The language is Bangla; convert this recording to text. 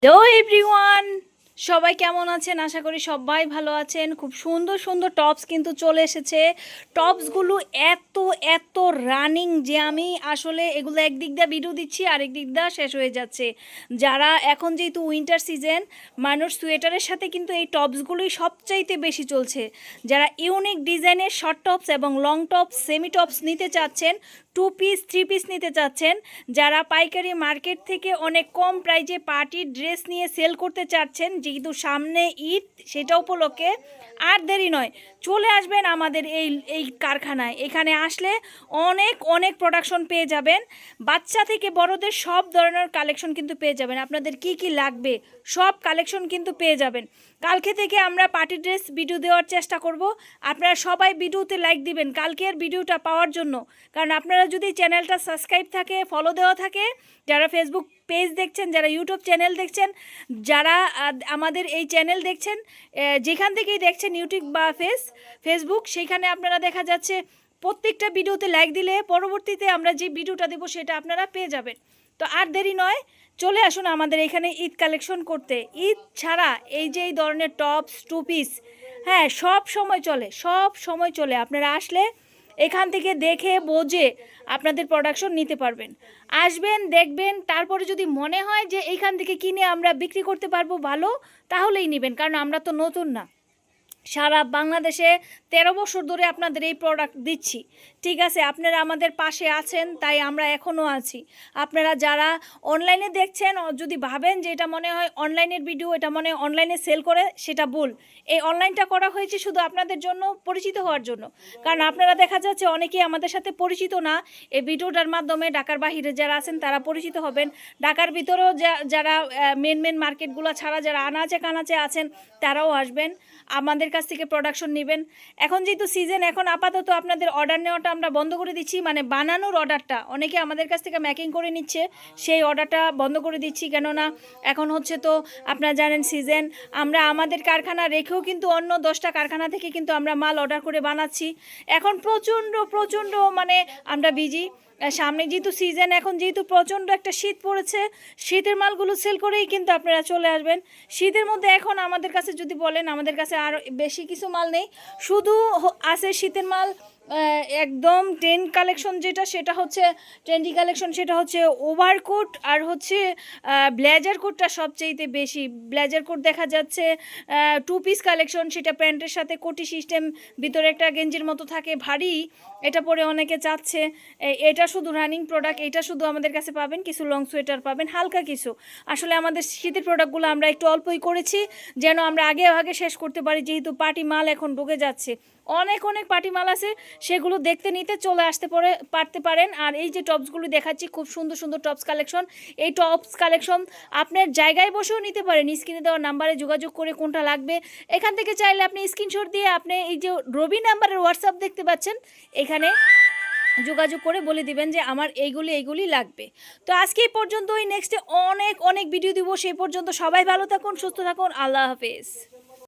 Hello everyone. সবাই কেমন আছেন? আশা করি সবাই ভালো আছেন। খুব সুন্দর সুন্দর টপস কিন্তু চলে এসেছে। টপসগুলো এত এত রানিং যে আমি আসলে এগুলো একদিক দিয়ে ভিডিও দিচ্ছি আরেক দিক দিয়ে শেষ হয়ে যাচ্ছে। যারা এখন যেহেতু উইন্টার সিজন মানুষ সোয়েটারের সাথে কিন্তু এই টপসগুলোই সবচাইতে বেশি চলছে। যারা ইউনিক ডিজাইনের শর্ট টপস এবং লং টপস সেমি টপস নিতে চাচ্ছেন টু পিস থ্রি পিস নিতে চাচ্ছেন, যারা পাইকারি মার্কেট থেকে অনেক কম প্রাইজে পার্টির ড্রেস নিয়ে সেল করতে চাচ্ছেন যেহেতু সামনে ঈদ সেটা উপলক্ষে আর দেরি নয়। চলে আসবেন আমাদের এই এই কারখানায়। এখানে আসলে অনেক অনেক প্রোডাকশন পেয়ে যাবেন। বাচ্চা থেকে বড়দের সব ধরনের কালেকশন কিন্তু পেয়ে যাবেন। আপনাদের কি কি লাগবে সব কালেকশন কিন্তু পেয়ে যাবেন। কালকে থেকে আমরা পার্টি ড্রেস ভিডিও দেওয়ার চেষ্টা করব। আপনারা সবাই ভিডিওতে লাইক দিবেন কালকের ভিডিওটা পাওয়ার জন্য। কারণ আপনারা যদি চ্যানেলটা সাবস্ক্রাইব থাকে ফলো দেওয়া থাকে, যারা ফেসবুক পেজ দেখছেন, যারা ইউটিউব চ্যানেল দেখছেন, যারা আমাদের এই চ্যানেল দেখছেন যেখান থেকেই দেখছেন ইউটিউব বা ফেস ফেসবুক সেইখানে আপনারা দেখা যাচ্ছে প্রত্যেকটা ভিডিওতে লাইক দিলে পরবর্তীতে আমরা যে ভিডিওটা দেবো সেটা আপনারা পেয়ে যাবেন। তো আর দেরি নয়, চলে আসুন আমাদের এখানে ঈদ কালেকশন করতে। ঈদ ছাড়া এই যে এই ধরনের টপস টু পিস হ্যাঁ সব সময় চলে, সব সময় চলে। আপনারা আসলে এখান থেকে দেখে বোঝে আপনাদের প্রোডাকশন নিতে পারবেন। আসবেন, দেখবেন, তারপরে যদি মনে হয় যে এইখান থেকে কিনে আমরা বিক্রি করতে পারব ভালো, তাহলেই নেবেন, কারণ আমরা তো নতুন না। সারা বাংলাদেশে তেরো বছর ধরে আপনাদের এই প্রোডাক্ট দিচ্ছি। ঠিক আছে, আপনারা আমাদের পাশে আছেন, তাই আমরা এখনও আছি। আপনারা যারা অনলাইনে দেখছেন যদি ভাবেন যে এটা মনে হয় অনলাইনের ভিডিও এটা মনে হয় অনলাইনে সেল করে, সেটা ভুল। এই অনলাইনটা করা হয়েছে শুধু আপনাদের জন্য, পরিচিত হওয়ার জন্য। কারণ আপনারা দেখা যাচ্ছে অনেকেই আমাদের সাথে পরিচিত না। এই ভিডিওটার মাধ্যমে ঢাকার বাহিরে যারা আছেন, তারা পরিচিত হবেন। ঢাকার ভিতরেও যারা মেন মেন মার্কেটগুলো ছাড়া, যারা আনাচে কানাচে আছেন, তারাও আসবেন। আমাদের কাছ থেকে প্রোডাকশন নেবেন। এখন যেহেতু সিজন এখন আপাতত আপনাদের অর্ডার নেওয়াটা আমরা বন্ধ করে দিচ্ছি। মানে বানানোর অর্ডারটা অনেকে আমাদের কাছ থেকে ম্যাকিং করে নিচ্ছে, সেই অর্ডারটা বন্ধ করে দিচ্ছি। কেননা এখন হচ্ছে তো আপনারা জানেন সিজন আমরা আমাদের কারখানা রেখেও কিন্তু অন্য দশটা কারখানা থেকে কিন্তু আমরা মাল অর্ডার করে বানাচ্ছি। এখন প্রচণ্ড প্রচণ্ড মানে আমরা বিজি সামনে যেহেতু সিজন এখন যেহেতু প্রচণ্ড একটা শীত পড়েছে, শীতের মালগুলো সেল করেই কিন্তু আপনারা চলে আসবেন। শীতের মধ্যে এখন আমাদের কাছে যদি বলেন, আমাদের কাছে আর বেশি কিছু মাল নেই। শুধু আছে শীতের মাল একদম ট্রেন কালেকশন যেটা, সেটা হচ্ছে ট্রেন্ডি কালেকশন সেটা হচ্ছে ওভারকোট আর হচ্ছে ব্লেজার কোটটা সবচেয়েতে বেশি। ব্লেজার কোট দেখা যাচ্ছে টু পিস কালেকশন সেটা প্যান্টের সাথে কোটি সিস্টেম ভিতরে একটা গেঞ্জির মতো থাকে, ভারী। এটা পরে অনেকে চাচ্ছে এটা শুধু রানিং প্রোডাক্ট এটা শুধু আমাদের কাছে পাবেন, কিছু লং সোয়েটার পাবেন, হালকা কিছু। আসলে আমাদের শীতের প্রোডাক্টগুলো আমরা একটু অল্পই করেছি, যেন আমরা আগে আগে শেষ করতে পারি, যেহেতু পার্টি মাল এখন ঢুকে যাচ্ছে। অনেক অনেক পার্টি মাল আছে সেগুলো দেখতে নিতে চলে আসতে পরে, পারতে পারেন। আর এই যে টপসগুলো দেখাচ্ছি, খুব সুন্দর সুন্দর টপস কালেকশন এই টপস কালেকশন আপনার জায়গায় বসেও নিতে পারেন। স্ক্রিনে দেওয়া নাম্বারে যোগাযোগ করে কোনটা লাগবে। এখান থেকে চাইলে আপনি স্ক্রিনশট দিয়ে আপনি এই যে রবি নাম্বারের হোয়াটসঅ্যাপ দেখতে পাচ্ছেন, এখানে যোগাযোগ করে বলে দিবেন যে আমার এইগুলি এইগুলি লাগবে। তো আজকে এই পর্যন্তই। নেক্সটে অনেক অনেক ভিডিও দিব। সেই পর্যন্ত সবাই ভালো থাকুন, সুস্থ থাকুন। আল্লাহ হাফেজ।